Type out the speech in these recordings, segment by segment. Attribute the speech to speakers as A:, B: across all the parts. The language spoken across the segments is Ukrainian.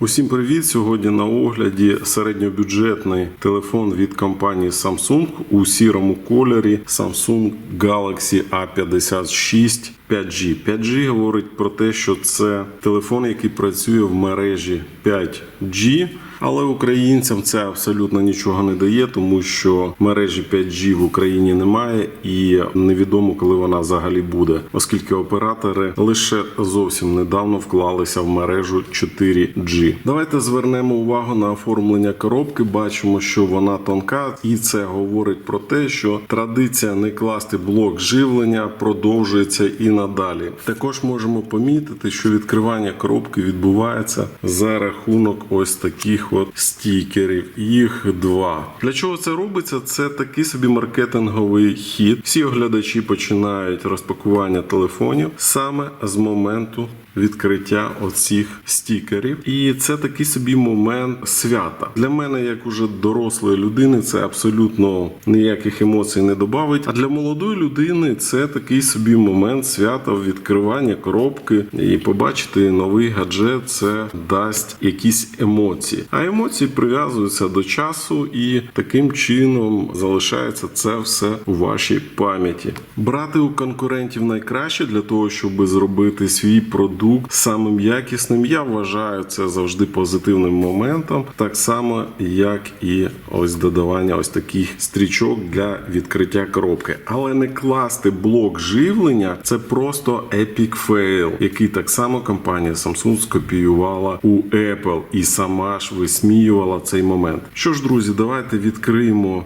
A: Усім привіт! Сьогодні на огляді середньобюджетний телефон від компанії Samsung у сірому кольорі Samsung Galaxy A56 5G. 5G говорить про те, що це телефон, який працює в мережі 5G. Але українцям це абсолютно нічого не дає, тому що мережі 5G в Україні немає і невідомо, коли вона взагалі буде, оскільки оператори лише зовсім недавно вклалися в мережу 4G. Давайте звернемо увагу на оформлення коробки. Бачимо, що вона тонка, і це говорить про те, що традиція не класти блок живлення продовжується і надалі. Також можемо помітити, що відкривання коробки відбувається за рахунок ось таких от стікерів. Їх два. Для чого це робиться? Це такий собі маркетинговий хід. Всі оглядачі починають розпакування телефонів саме з моменту відкриття оцих стікерів. І це такий собі момент свята. Для мене, як уже дорослої людини, це абсолютно ніяких емоцій не додавить. А для молодої людини це такий собі момент свята відкривання коробки і побачити новий гаджет. Це дасть якісь емоції. А емоції прив'язуються до часу, і таким чином залишається це все у вашій пам'яті. Брати у конкурентів найкраще для того, щоб зробити свій продукт самим якісним. Я вважаю це завжди позитивним моментом, так само як і ось додавання ось таких стрічок для відкриття коробки. Але не класти блок живлення це просто epic fail, який так само компанія Samsung скопіювала у Apple і сама ж висміювала цей момент. Що ж, друзі, давайте відкриємо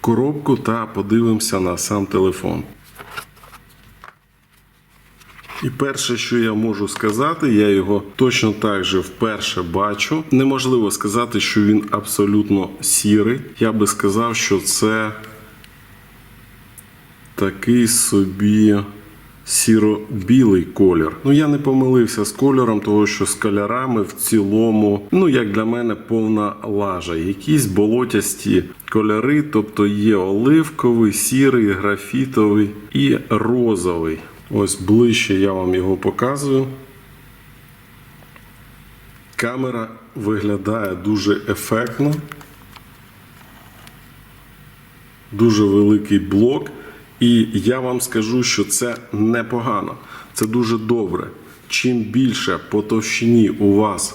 A: коробку та подивимося на сам телефон. І перше, що я можу сказати, я його точно так же вперше бачу. Неможливо сказати, що він абсолютно сірий. Я би сказав, що це такий собі сіро-білий колір. Ну я не помилився з кольором, того що з кольорами в цілому, ну як для мене, повна лажа. Якісь болотясті кольори, тобто є оливковий, сірий, графітовий і розовий. Ось ближче я вам його показую. Камера виглядає дуже ефектно. Дуже великий блок. І я вам скажу, що це непогано. Це дуже добре. Чим більше по товщині у вас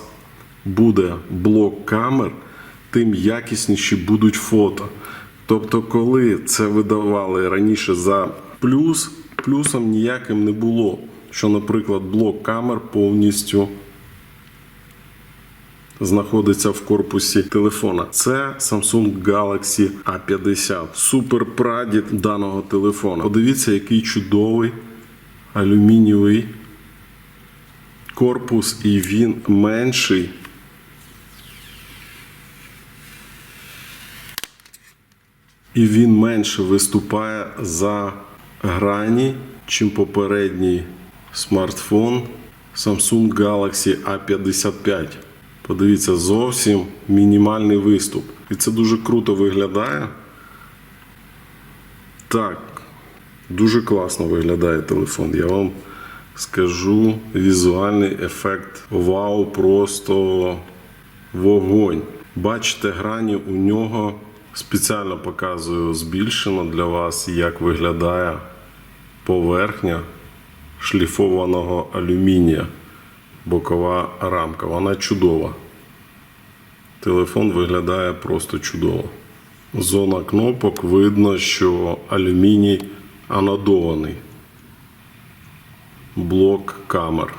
A: буде блок камер, тим якісніші будуть фото. Тобто, коли це видавали раніше за плюс, плюсом ніяким не було. Що, наприклад, блок камер повністю знаходиться в корпусі телефона. Це Samsung Galaxy A50. Супер прадід даного телефона. Подивіться, який чудовий алюмінієвий корпус, і він менший. І він менше виступає за грані, чим попередній смартфон Samsung Galaxy A55. Подивіться, зовсім мінімальний виступ. І це дуже круто виглядає. Так, дуже класно виглядає телефон. Я вам скажу візуальний ефект. Вау, просто вогонь. Бачите, грані у нього спеціально показую збільшено для вас, як виглядає поверхня шліфованого алюмінія бокова рамка. Вона чудова. Телефон виглядає просто чудово. Зона кнопок видно, що алюміній анодований. Блок камер.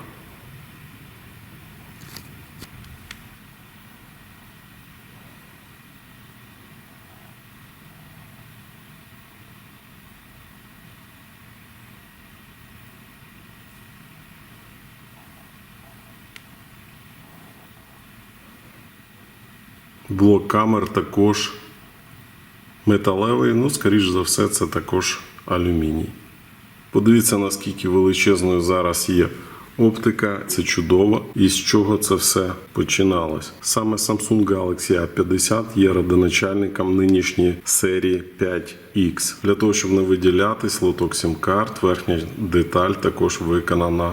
A: Блок камер також металевий, ну, скоріш за все, це також алюміній. Подивіться, наскільки величезною зараз є оптика, це чудово. І з чого це все починалось. Саме Samsung Galaxy A50 є родоначальником нинішньої серії 5X. Для того, щоб не виділятись, лоток SIM-карт, верхня деталь також виконана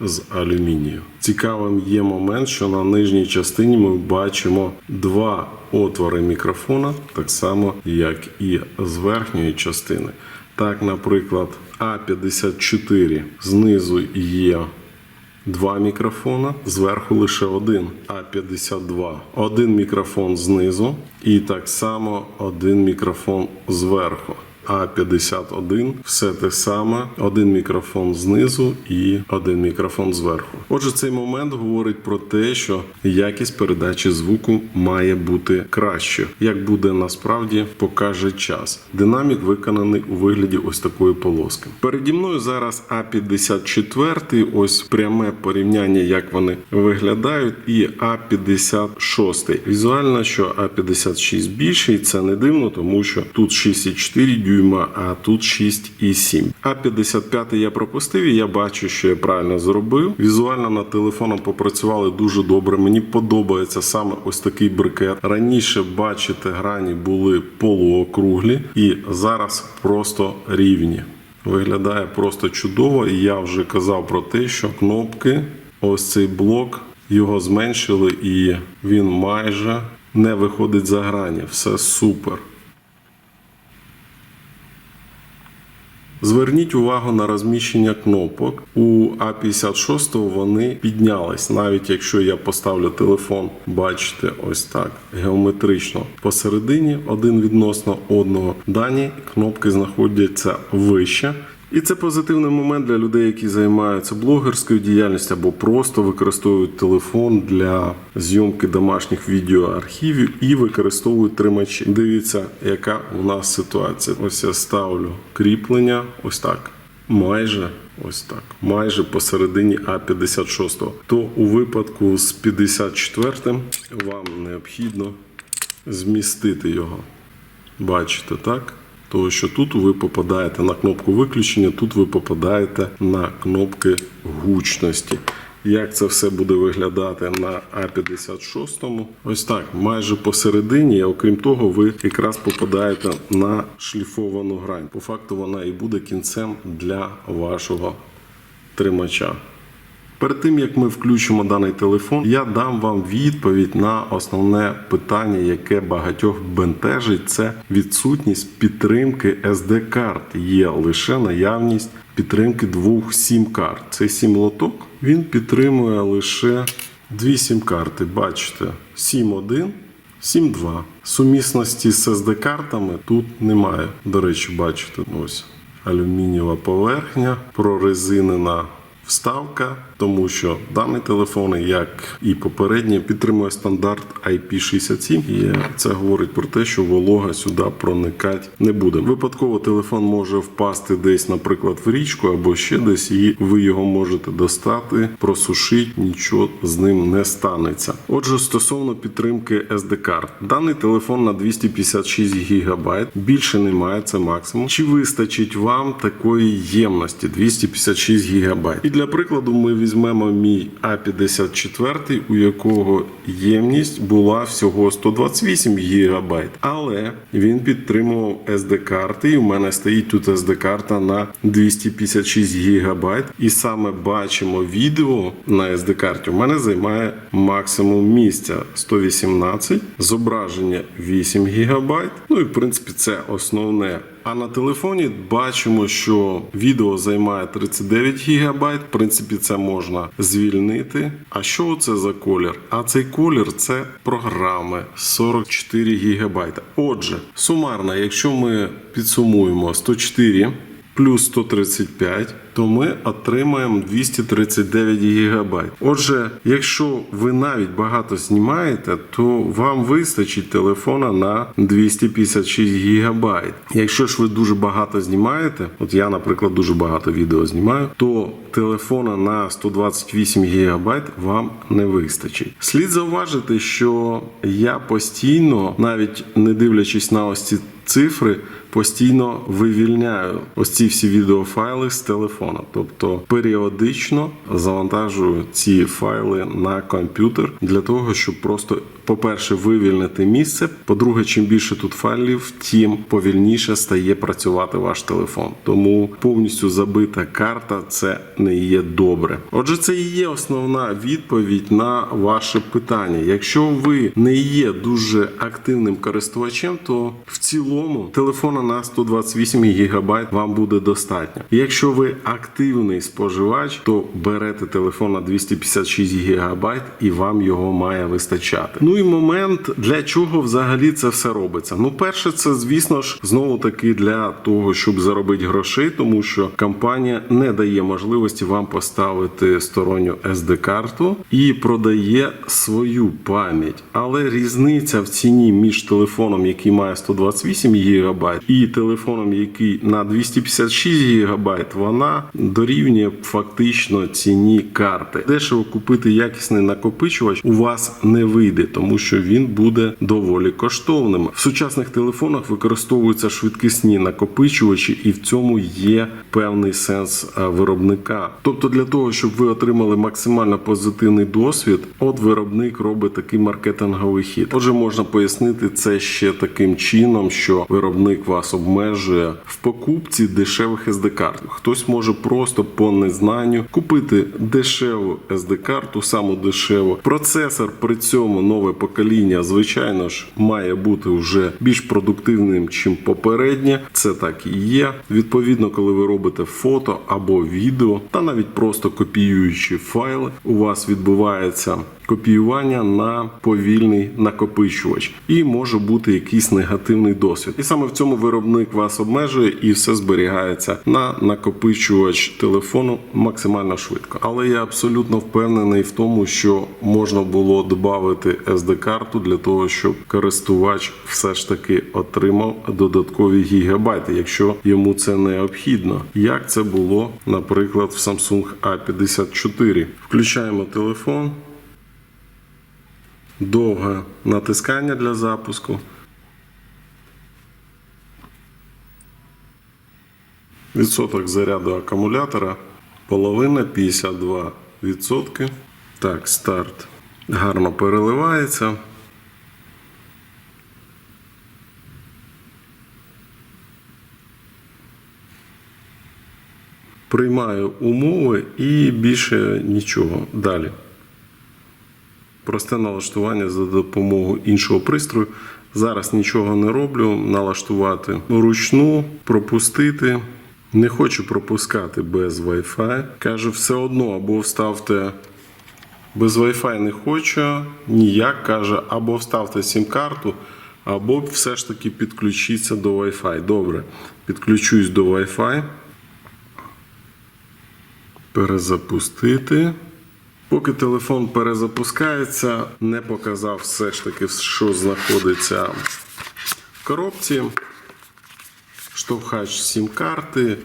A: з алюмінію. Цікавим є момент, що на нижній частині ми бачимо два отвори мікрофона, так само як і з верхньої частини. Так, наприклад, А54 знизу є два мікрофона, зверху лише один А52. Один мікрофон знизу і так само один мікрофон зверху. А51 все те саме, один мікрофон знизу і один мікрофон зверху. Отже, цей момент говорить про те, що якість передачі звуку має бути краще. Як буде насправді, покаже час. Динамік виконаний у вигляді ось такої полоски. Переді мною зараз А54, ось пряме порівняння, як вони виглядають, і А56. Візуально, що А56 більший, це не дивно, тому що тут 6,4 дюйма, а тут 6,7. А55 я пропустив, і я бачу, що я правильно зробив. Візуально над телефоном попрацювали дуже добре. Мені подобається саме ось такий брикет. Раніше, бачите, грані були полуокруглі, і зараз просто рівні. Виглядає просто чудово, і я вже казав про те, що кнопки, ось цей блок, його зменшили, і він майже не виходить за грані. Все супер. Зверніть увагу на розміщення кнопок. У А56 вони піднялись, навіть якщо я поставлю телефон, бачите, ось так геометрично посередині один відносно одного. Дані кнопки знаходяться вище. І це позитивний момент для людей, які займаються блогерською діяльністю або просто використовують телефон для зйомки домашніх відеоархівів і використовують тримачі. Дивіться, яка у нас ситуація. Ось я ставлю кріплення, ось так. Майже ось так, майже посередині А56. То у випадку з 54 вам необхідно змістити його. Бачите, так? Тому що тут ви попадаєте на кнопку виключення, тут ви попадаєте на кнопки гучності. Як це все буде виглядати на А56? Ось так, майже посередині, окрім того, ви якраз попадаєте на шліфовану грань. По факту вона і буде кінцем для вашого тримача. Перед тим як ми включимо даний телефон, я дам вам відповідь на основне питання, яке багатьох бентежить, це відсутність підтримки SD карт. Є лише наявність підтримки двох сім-карт. Цей сім-лоток він підтримує лише дві сім-карти. Бачите, 7.1, 7.2. Сумісності з SD-картами тут немає. До речі, бачите, ось алюмінієва поверхня, прорезинена вставка, тому що даний телефон, як і попередній, підтримує стандарт IP67, і це говорить про те, що волога сюди проникати не буде. Випадково телефон може впасти десь, наприклад, в річку або ще десь, і ви його можете достати, просушити, нічого з ним не станеться. Отже, стосовно підтримки SD карт, даний телефон на 256 ГБ, більше немає, це максимум. Чи вистачить вам такої ємності 256 ГБ? І для прикладу ми візьмемо мій А54, у якого ємність була всього 128 ГБ, але він підтримував SD-карти, і в мене стоїть тут SD-карта на 256 ГБ. І саме бачимо відео на SD-карті. У мене займає максимум місця 118, зображення 8 ГБ. Ну і в принципі це основне. А на телефоні бачимо, що відео займає 39 ГБ. В принципі, це можна звільнити. А що це за колір? А цей колір це програми 44 ГБ. Отже, сумарно, якщо ми підсумуємо 104 плюс 135, то ми отримаємо 239 ГБ. Отже, якщо ви навіть багато знімаєте, то вам вистачить телефона на 256 ГБ. Якщо ж ви дуже багато знімаєте, от я, наприклад, дуже багато відео знімаю, то телефона на 128 ГБ вам не вистачить. Слід зауважити, що я постійно, навіть не дивлячись на ось ці цифри, постійно вивільняю ось ці всі відеофайли з телефона. Тобто періодично завантажую ці файли на комп'ютер для того, щоб просто, по-перше, вивільнити місце. По-друге, чим більше тут файлів, тим повільніше стає працювати ваш телефон. Тому повністю забита карта це не є добре. Отже, це і є основна відповідь на ваше питання. Якщо ви не є дуже активним користувачем, то в цілому телефона на 128 ГБ вам буде достатньо. Якщо ви активний споживач, то берете телефон на 256 ГБ і вам його має вистачати. Ну і момент, для чого взагалі це все робиться. Ну, перше, це звісно ж знову таки для того, щоб заробити грошей, тому що компанія не дає можливості вам поставити сторонню SD-карту і продає свою пам'ять. Але різниця в ціні між телефоном, який має 128 ГБ, і телефоном, який на 256 ГБ, вона дорівнює фактично ціні карти. Дешево купити якісний накопичувач у вас не вийде, тому що він буде доволі коштовним. В сучасних телефонах використовуються швидкісні накопичувачі, і в цьому є певний сенс е, виробника. Тобто, для того, щоб ви отримали максимально позитивний досвід, от виробник робить такий маркетинговий хід. Отже, можна пояснити це ще таким чином, що виробник вас обмежує в покупці дешевих SD-карт. Хтось може просто по незнанню купити дешеву SD-карту, саму дешеву. Процесор при цьому нове покоління, звичайно ж, має бути вже більш продуктивним, чим попереднє. Це так і є. Відповідно, коли ви робите фото або відео, та навіть просто копіюючи файли, у вас відбувається копіювання на повільний накопичувач, і може бути якийсь негативний досвід. І саме в цьому виробник вас обмежує, і все зберігається на накопичувач телефону максимально швидко. Але я абсолютно впевнений в тому, що можна було додати SD-карту для того, щоб користувач все ж таки отримав додаткові гігабайти, якщо йому це необхідно. Як це було, наприклад, в Samsung A54. Включаємо телефон довге натискання для запуску. Відсоток заряду акумулятора половина 52%. Так, старт гарно переливається. Приймаю умови і більше нічого. Далі просте налаштування за допомогою іншого пристрою. Зараз нічого не роблю. Налаштувати ручну, пропустити. Не хочу пропускати без Wi-Fi. Каже, все одно або вставте без Wi-Fi не хочу. Ніяк каже, або вставте сім-карту, або все ж таки підключіться до Wi-Fi. Добре, підключусь до Wi-Fi. Перезапустити. Поки телефон перезапускається, не показав все ж таки, що знаходиться в коробці. Штовхач сім-карти.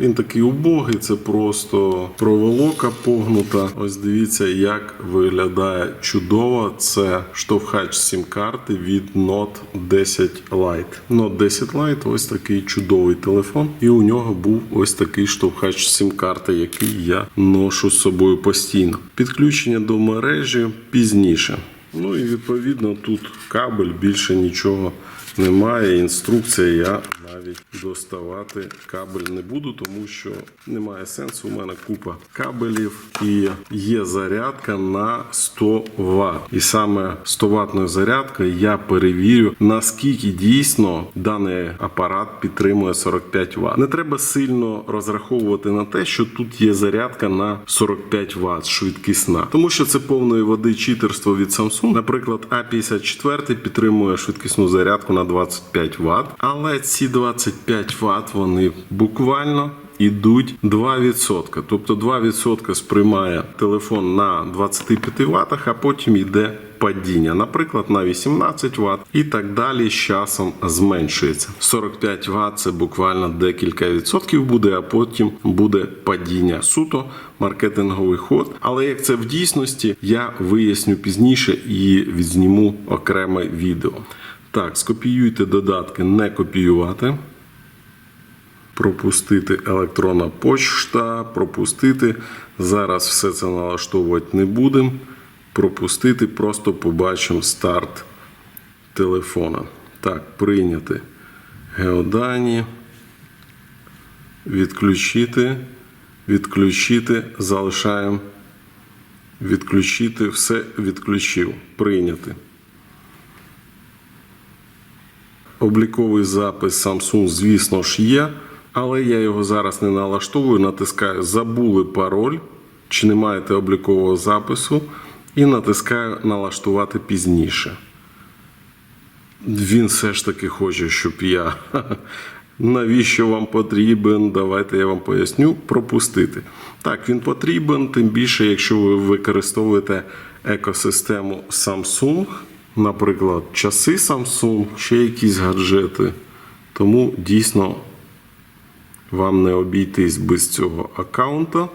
A: Він такий убогий, це просто проволока погнута. Ось дивіться, як виглядає чудово. Це штовхач сім-карти від Note 10 Lite. Note 10 Lite ось такий чудовий телефон. І у нього був ось такий штовхач сім-карти, який я ношу з собою постійно. Підключення до мережі пізніше. Ну і відповідно тут кабель більше нічого немає. Інструкція я навіть доставати кабель не буду, тому що немає сенсу. У мене купа кабелів і є зарядка на 100 Вт. І саме 100 ваттною зарядкою я перевірю, наскільки дійсно даний апарат підтримує 45 Вт. Не треба сильно розраховувати на те, що тут є зарядка на 45 Вт швидкісна, тому що це повної води читерство від Samsung. Наприклад, А54 підтримує швидкісну зарядку на 25 Вт, але ці 25 Вт вони буквально ідуть 2%. Тобто 2% сприймає телефон на 25 Вт, а потім йде падіння, наприклад, на 18 Вт і так далі з часом зменшується. 45 Вт це буквально декілька відсотків буде, а потім буде падіння. Суто маркетинговий ход. Але як це в дійсності, я виясню пізніше і відзніму окреме відео. Так, скопіюйте додатки, не копіювати. пропустити електронна почта, пропустити. Зараз все це налаштовувати не будемо. Пропустити, просто побачимо старт телефона. Так, прийняти геодані. Відключити, відключити, залишаємо. Відключити, все відключив. Прийняти. Обліковий запис Samsung, звісно ж, є, але я його зараз не налаштовую. Натискаю Забули пароль, чи не маєте облікового запису, і натискаю Налаштувати пізніше. Він все ж таки хоче, щоб я. Навіщо вам потрібен? Давайте я вам поясню. Пропустити. Так, він потрібен, тим більше, якщо ви використовуєте екосистему Samsung, наприклад, часи Samsung, ще якісь гаджети. Тому дійсно вам не обійтись без цього аккаунта.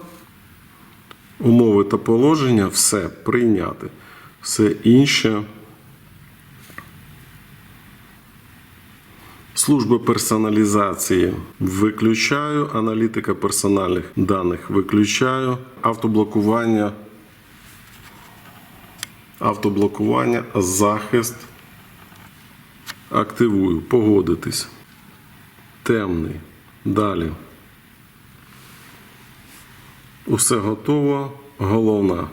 A: Умови та положення все прийняти. Все інше. Служби персоналізації виключаю, аналітика персональних даних виключаю, автоблокування, автоблокування, захист. Активую, погодитись. Темний. Далі. Усе готово. Головна.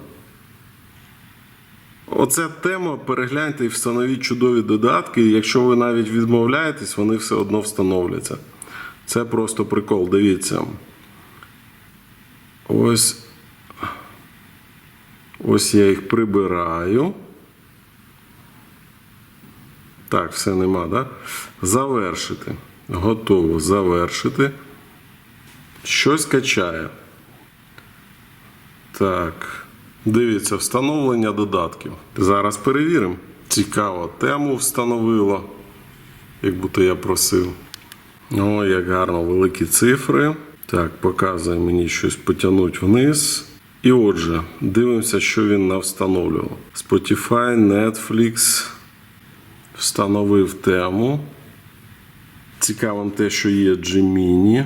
A: Оця тема перегляньте і встановіть чудові додатки. Якщо ви навіть відмовляєтесь, вони все одно встановляться. Це просто прикол. Дивіться. Ось. Ось я їх прибираю. Так, все нема, да? Завершити. Готово. Завершити. Щось качає. Так. Дивіться, встановлення додатків. Зараз перевіримо. Цікаво, тему встановило, як будто я просив. О, як гарно, великі цифри. Так, показує мені щось потягнуть вниз. І отже, дивимося, що він навстановлював. Spotify, Netflix. Встановив тему. Цікавим те, що є Gemini.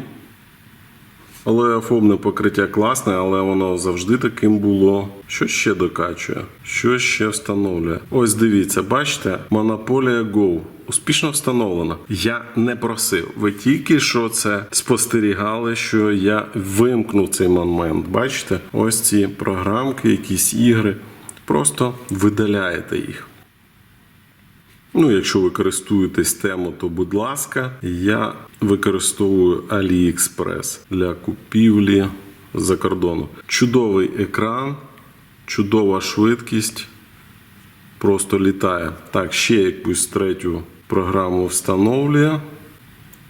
A: Але фобне покриття класне, але воно завжди таким було. Що ще докачує? Що ще встановлює? Ось дивіться, бачите, Монополія Go. Успішно встановлена. Я не просив. Ви тільки що це спостерігали, що я вимкнув цей момент. Бачите? Ось ці програмки, якісь ігри. Просто видаляєте їх. Ну, якщо ви користуєтесь тему, то будь ласка, я використовую AliExpress для купівлі за кордону. Чудовий екран, чудова швидкість. Просто літає. Так, ще якусь третю програму встановлює.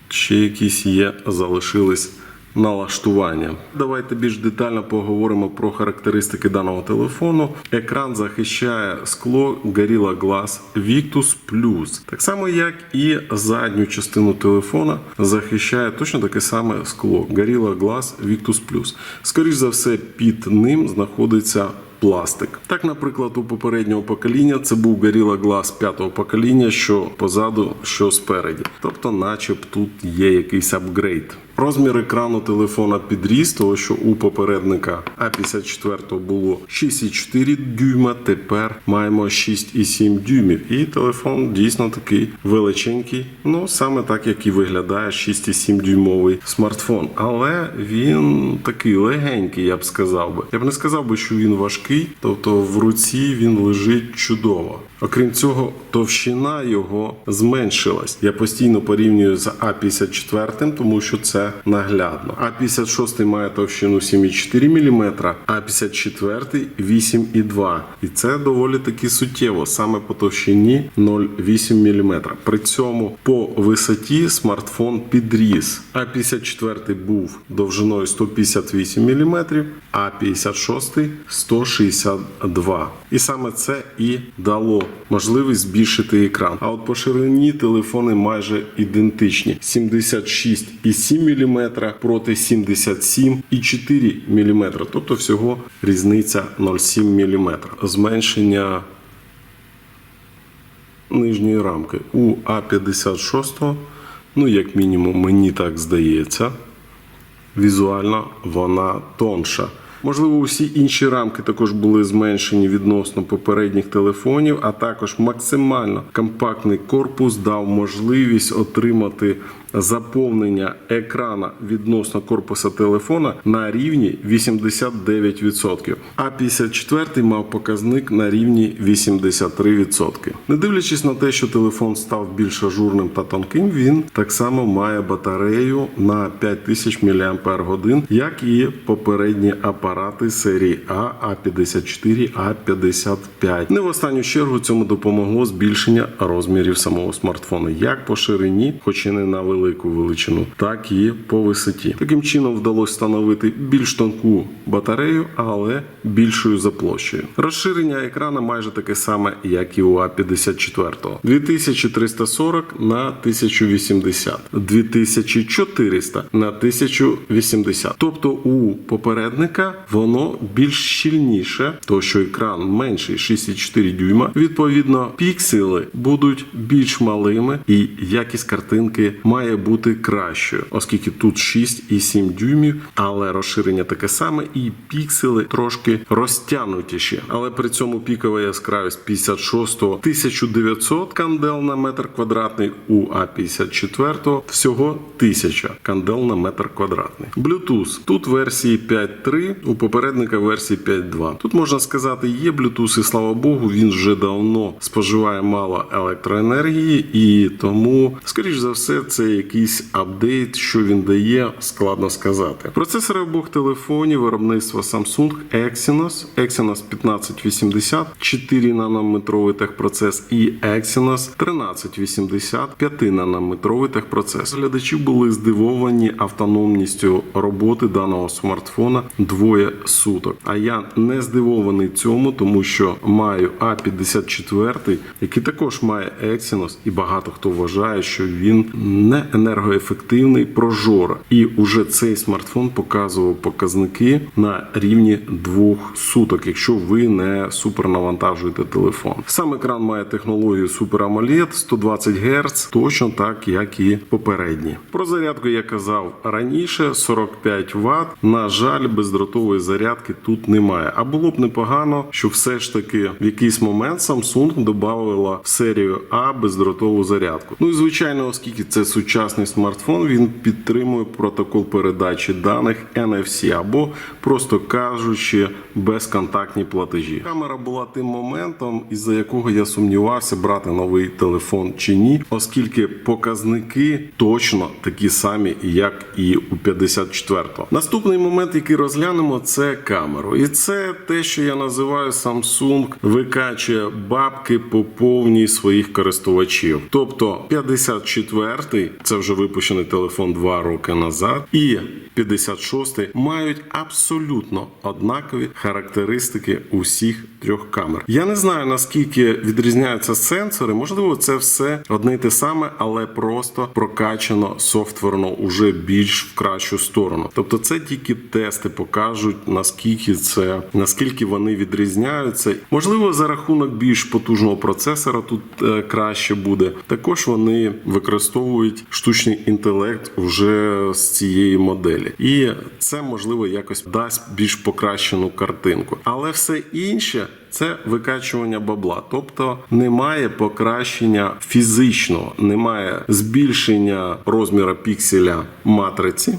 A: Ще якісь є, залишились налаштування. Давайте більш детально поговоримо про характеристики даного телефону. Екран захищає скло Gorilla Glass Victus Plus. Так само, як і задню частину телефона захищає точно таке саме скло Gorilla Glass Victus Plus. Скоріше за все, під ним знаходиться пластик. Так, наприклад, у попереднього покоління це був Gorilla Glass п'ятого покоління, що позаду, що спереді. Тобто, наче тут є якийсь апгрейд. Розмір екрану телефона підріс, того що у попередника А54 було 6,4 дюйма, тепер маємо 6,7 дюймів. І телефон дійсно такий величенький. Ну саме так, як і виглядає 6,7 дюймовий смартфон. Але він такий легенький, я б сказав би. Я б не сказав би, що він важкий, тобто в руці він лежить чудово. Окрім цього, товщина його зменшилась. Я постійно порівнюю з А54, тому що це наглядно. А56 має товщину 7,4 мм, А54 8,2 І це доволі таки суттєво, саме по товщині 0,8 мм. При цьому по висоті смартфон підріс. А54 був довжиною 158 мм, а 56 162. І саме це і дало можливість збільшити екран. А от по ширині телефони майже ідентичні: 76,7 мм проти 77,4 мм. Тобто всього різниця 0,7 мм. Зменшення нижньої рамки у А56, ну як мінімум, мені так здається. візуально вона тонша. Можливо, усі інші рамки також були зменшені відносно попередніх телефонів, а також максимально компактний корпус дав можливість отримати заповнення екрана відносно корпуса телефона на рівні 89%. А 54 мав показник на рівні 83%. Не дивлячись на те, що телефон став більш ажурним та тонким, він так само має батарею на 5000 мАч, як і попередні апарати серії А, А54, А55. Не в останню чергу цьому допомогло збільшення розмірів самого смартфону, як по ширині, хоч і не на велику величину, так і по висоті. Таким чином вдалося встановити більш тонку батарею, але більшою за площею. Розширення екрана майже таке саме, як і у А54. 2340 на 1080, 2400 на 1080. Тобто у попередника воно більш щільніше, то що екран менший 6,4 дюйма. Відповідно, пікселі будуть більш малими, і якість картинки має бути кращою, оскільки тут 6,7 дюймів, але розширення таке саме, і піксели трошки розтягнутіші. Але при цьому пікова яскравість 56 1900 кандел на метр квадратний, у А54 всього 1000 кандел на метр квадратний. Bluetooth. Тут версії 5.3, у попередника версії 5.2. Тут можна сказати, є Bluetooth, і слава Богу, він вже давно споживає мало електроенергії, і тому, скоріш за все, це якийсь апдейт, що він дає, складно сказати. Процесори обох телефонів виробництва Samsung Exynos, Exynos 1580, 4 нанометровий техпроцес і Exynos 1380, 5 нанометровий техпроцес. Глядачі були здивовані автономністю роботи даного смартфона двоє суток. А я не здивований цьому, тому що маю А54, який також має Exynos, і багато хто вважає, що він не енергоефективний прожора. І уже цей смартфон показував показники на рівні двох суток, якщо ви не супернавантажуєте телефон. Сам екран має технологію Super AMOLED 120 Гц, точно так, як і попередні. Про зарядку я казав раніше 45 Вт. На жаль, бездротової зарядки тут немає. А було б непогано, що все ж таки в якийсь момент Samsung додавала в серію А бездротову зарядку. Ну і звичайно, оскільки це сучасний смартфон, він підтримує протокол передачі даних NFC або, просто кажучи, безконтактні платежі. Камера була тим моментом, із-за якого я сумнівався брати новий телефон чи ні, оскільки показники точно такі самі, як і у 54-го. Наступний момент, який розглянемо, це камеру. І це те, що я називаю Samsung викачує бабки по повній своїх користувачів. Тобто 54-й, це вже випущений телефон 2 роки назад, і 56-й мають абсолютно однакові характеристики усіх трьох камер. Я не знаю наскільки відрізняються сенсори. Можливо, це все одне й те саме, але просто прокачано софтверно уже більш в кращу сторону. Тобто, це тільки тести покажуть наскільки це наскільки вони відрізняються. Можливо, за рахунок більш потужного процесора тут е, краще буде. Також вони використовують штучний інтелект вже з цієї моделі, і це можливо якось дасть більш покращену картинку. Але все інше. Це викачування бабла, тобто немає покращення фізичного, немає збільшення розміру пікселя матриці,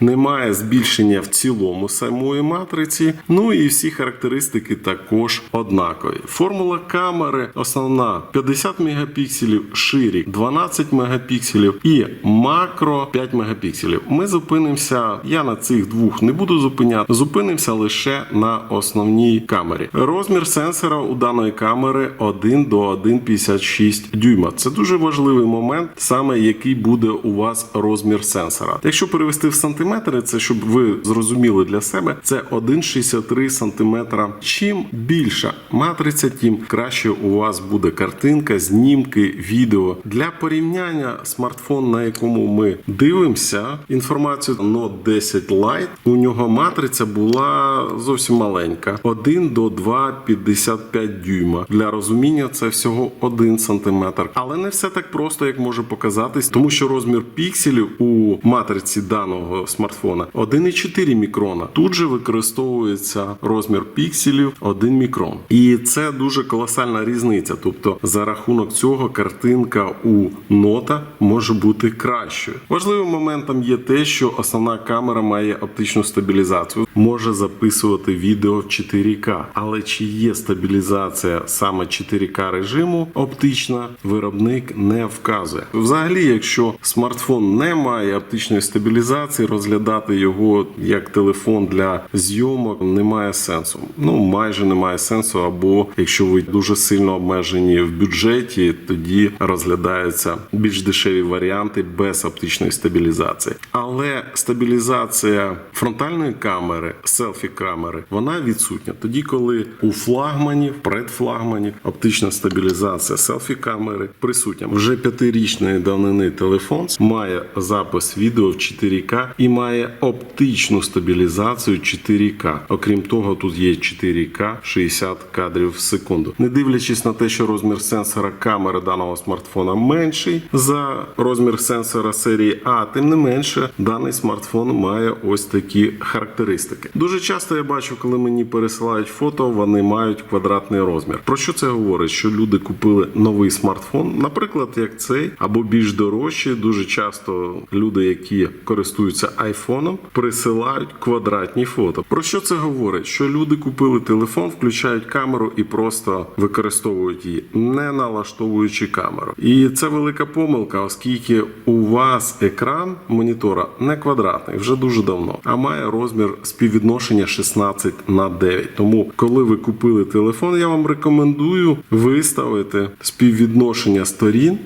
A: немає збільшення в цілому самої матриці. Ну і всі характеристики також однакові. Формула камери основна 50 мегапікселів, ширік 12 мегапікселів і макро 5 мегапікселів. Ми зупинимося. Я на цих двох не буду зупиняти. Зупинимося лише на основній камері. Розмір сенсора у даної камери 1 до 1,56 дюйма. Це дуже важливий момент, саме який буде у вас розмір сенсора. Якщо перевести в сантиметри, це щоб ви зрозуміли для себе, це 1,63 сантиметра. Чим більша матриця, тим краще у вас буде картинка, знімки, відео. Для порівняння смартфон, на якому ми дивимося, інформацію Note 10 Lite, у нього матриця була зовсім маленька. 1 до 2,56 2,55 дюйма. Для розуміння це всього 1 см. Але не все так просто, як може показатись, тому що розмір пікселів у матриці даного смартфона 1,4 мікрона. Тут же використовується розмір пікселів 1 мікрон. І це дуже колосальна різниця. Тобто, за рахунок цього картинка у нота може бути кращою. Важливим моментом є те, що основна камера має оптичну стабілізацію, може записувати відео в 4К. Але чи є стабілізація саме 4К режиму оптична, виробник не вказує. Взагалі, якщо смартфон не має оптичної стабілізації, розглядати його як телефон для зйомок немає сенсу. Ну майже немає сенсу, або якщо ви дуже сильно обмежені в бюджеті, тоді розглядаються більш дешеві варіанти без оптичної стабілізації. Але стабілізація фронтальної камери, селфі камери, вона відсутня. Тоді, коли у флагманів, предфлагманів оптична стабілізація селфі камери присутня. Вже п'ятирічної давнини телефон має запис відео в 4К і має оптичну стабілізацію 4К. Окрім того, тут є 4К 60 кадрів в секунду. Не дивлячись на те, що розмір сенсора камери даного смартфона менший за розмір сенсора серії А, тим не менше, даний смартфон має ось такі характеристики. Дуже часто я бачу, коли мені пересилають фото, вони мають квадратний розмір. Про що це говорить? Що люди купили новий смартфон, наприклад, як цей, або більш дорожчий. Дуже часто люди, які користуються айфоном, присилають квадратні фото. Про що це говорить? Що люди купили телефон, включають камеру і просто використовують її, не налаштовуючи камеру. І це велика помилка, оскільки у вас екран монітора не квадратний вже дуже давно, а має розмір співвідношення 16 на 9. Тому, коли ви купили телефон, я вам рекомендую виставити співвідношення сторін.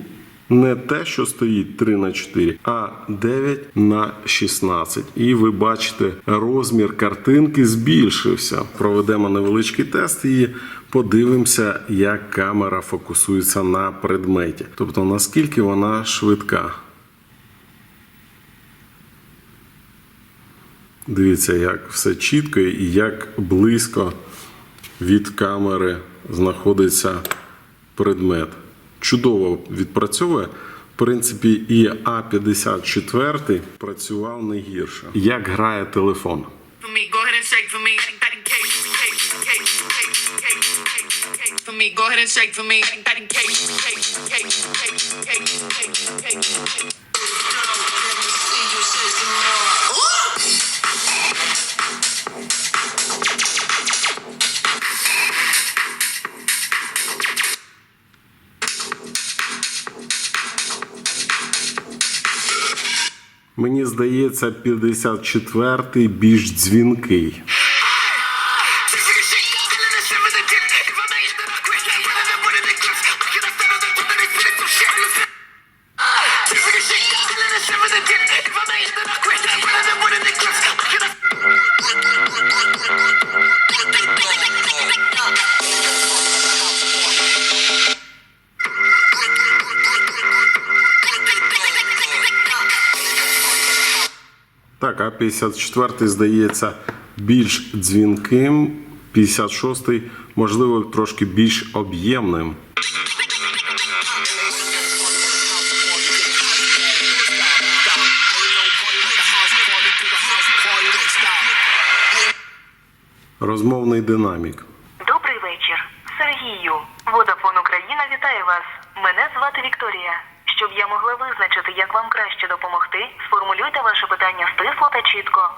A: Не те, що стоїть 3 на 4, а 9 на 16. І ви бачите, розмір картинки збільшився. Проведемо невеличкий тест і подивимося, як камера фокусується на предметі. Тобто наскільки вона швидка. Дивіться, як все чітко і як близько від камери знаходиться предмет. Чудово відпрацьовує. В принципі, і А54 працював не гірше. Як грає телефон? Мені здається, 54-й більш дзвінкий. 54-й здається більш дзвінким, 56-й, можливо, трошки більш об'ємним. Розмовний динамік.
B: Добрий вечір, Сергію. Водафон Україна вітає вас. Мене звати Вікторія. Щоб я могла визначити, як вам краще допомогти, сформулюйте ваше питання стисло та чітко.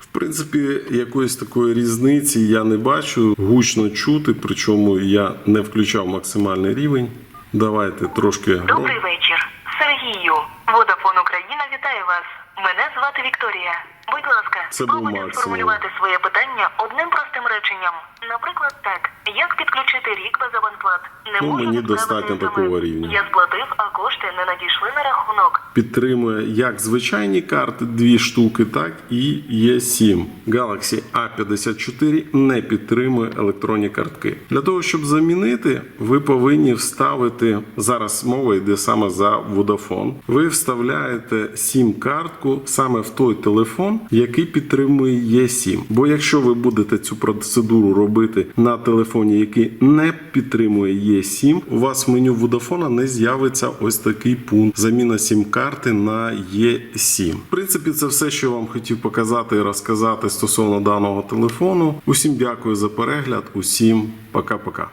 A: В принципі, якоїсь такої різниці я не бачу. Гучно чути, причому я не включав максимальний рівень. Давайте трошки.
B: Добрий вечір, Сергію. Водафон Україна вітає вас. Мене звати Вікторія. Будь ласка,
A: Це був максимум.
B: сформулювати своє питання одним простим реченням. Наприклад, так: як підключити рік без аванплат? Не
A: Ну,
B: можу
A: мені достатньо такого рівня.
B: Я сплатив, а кошти не надійшли на рахунок.
A: підтримує як звичайні карти, дві штуки, так і є7. Galaxy A54 не підтримує електронні картки. Для того, щоб замінити, ви повинні вставити зараз мова йде саме за Vodafone. Ви вставляєте сім-картку саме в той телефон, телефон, який підтримує Є7. Бо якщо ви будете цю процедуру робити на телефоні, який не підтримує Є7, у вас в меню Vodafone не з'явиться ось такий пункт заміна сім-карти на Є7. В принципі, це все, що я вам хотів показати і розказати стосовно даного телефону. Усім дякую за перегляд, усім пока-пока.